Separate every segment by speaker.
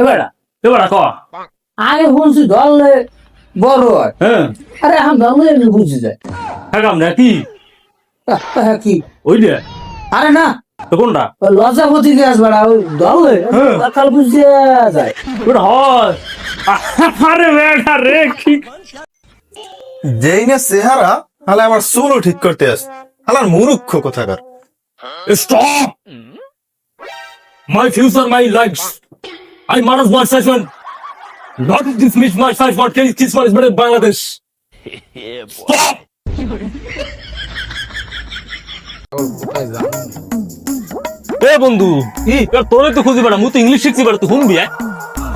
Speaker 1: এবার
Speaker 2: এবার ক
Speaker 1: আগে শুনছি ধরলে বড় হয়।
Speaker 2: হ্যাঁ।
Speaker 1: আরে এখন ধরলে এমনি বুঝে যায়
Speaker 2: হ্যাঁ কি?
Speaker 1: হ্যাঁ কি?
Speaker 2: ওই যে।
Speaker 1: আরে না।
Speaker 2: তো কোনটা?
Speaker 1: ওই লজ্জাপতি বাড়া ওই ধরলে
Speaker 2: হ্যাঁ।
Speaker 1: কাল বুঝে যায়।
Speaker 2: ওটা হয়। আরে বেটা রে কি?
Speaker 3: যেই না চেহারা হালে আমার চুলও ঠিক করতে আস। হালার মুরুক্ষ কোথাকার?
Speaker 2: Stop my future my life my session not dismiss my size for ten kiss for is Bangladesh stop এ বন্ধু ই তোরে তো খুঁজি বেড়া মু তো ইংলিশ শিখছি বেড়া তুই শুনবি হ্যাঁ?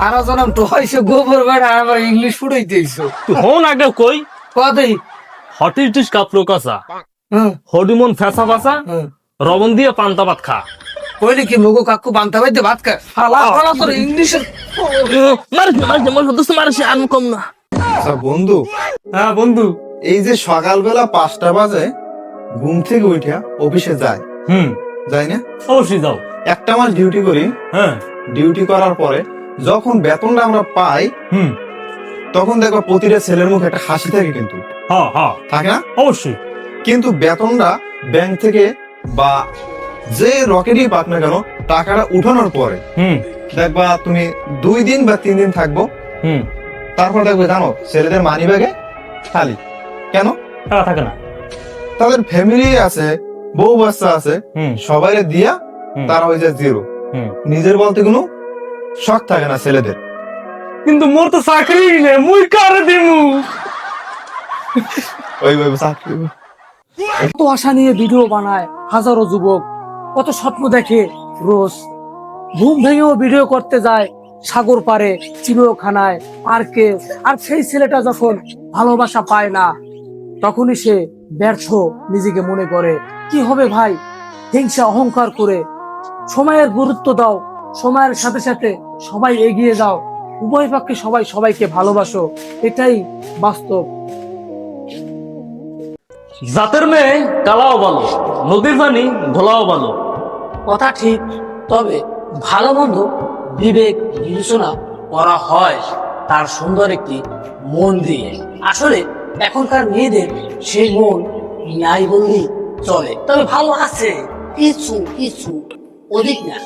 Speaker 1: আর জনম তো হয়েছে গোবর বেড়া আবার ইংলিশ ফুটাইতেইছো
Speaker 2: তুই হন আগে কই?
Speaker 1: কতই
Speaker 2: হট ইজ দিস কাপলো কাসা
Speaker 1: হ্যাঁ।
Speaker 2: হডিমন ফেসা ফাসা
Speaker 1: হ্যাঁ।
Speaker 2: রবন দিয়ে পান্তা ভাত খা।
Speaker 1: কইলে কি মগো কাকু বান্তা বাইতে ভাত খায়? হালা হালা তোর ইংলিশের
Speaker 2: না মারিস না দোস্ত মারিস আর কম না।
Speaker 3: আচ্ছা বন্ধু।
Speaker 2: হ্যাঁ বন্ধু।
Speaker 3: এই যে সকালবেলা পাঁচটা বাজে ঘুম থেকে উঠা অফিসে যায়
Speaker 2: হুম।
Speaker 3: যাই না?
Speaker 2: অবশ্যই যাও।
Speaker 3: একটা মাস ডিউটি করি।
Speaker 2: হ্যাঁ।
Speaker 3: ডিউটি করার পরে যখন বেতনটা আমরা পাই
Speaker 2: হুম।
Speaker 3: তখন দেখো প্রতিটা ছেলের মুখে একটা হাসি থাকে কিন্তু।
Speaker 2: হ্যাঁ হ্যাঁ।
Speaker 3: থাকে না?
Speaker 2: অবশ্যই।
Speaker 3: কিন্তু বেতনটা ব্যাংক থেকে বা যে রকেটই পাক না কেন টাকাটা উঠানোর পরে দেখবা তুমি দুই দিন বা তিন দিন থাকব। তারপর দেখবে জানো ছেলেদের মানি ব্যাগে খালি কেন?
Speaker 2: টাকা থাকে না।
Speaker 3: তাদের ফ্যামিলি আছে বউ বাচ্চা আছে
Speaker 2: হুম।
Speaker 3: সবাই দিয়া তারা হয়ে যায় জিরো
Speaker 2: হুম।
Speaker 3: নিজের বলতে কোনো শখ থাকে না ছেলেদের।
Speaker 2: কিন্তু মোর তো চাকরি নেই মুই কারে দিমু?
Speaker 3: ওই ওই চাকরি।
Speaker 1: কত আশা নিয়ে ভিডিও বানায় হাজারো যুবক। কত স্বপ্ন দেখে রোজ। ঘুম ভেঙেও ভিডিও করতে যায় সাগর পারে চিড়িয়াখানায়, পার্কে। আর সেই ছেলেটা যখন ভালোবাসা পায় না, তখনই সে ব্যর্থ নিজেকে মনে করে। কি হবে ভাই? হিংসা, অহংকার করে। সময়ের গুরুত্ব দাও, সময়ের সাথে সাথে সবাই এগিয়ে যাও। উভয় পক্ষে সবাই সবাইকে ভালোবাসো, এটাই বাস্তব।
Speaker 2: জাতের মেয়ে কালাও ভালো, নদীর পানি ঘোলাও ভালো।
Speaker 1: কথা ঠিক, তবে ভালো মন্দ বিবেক বিবেচনা করা হয় তার সুন্দর একটি মন দিয়ে। আসলে এখনকার মেয়েদের সেই মন ন্যায় বললেই চলে, তবে ভালো আছে, কিছু কিছু অধিক না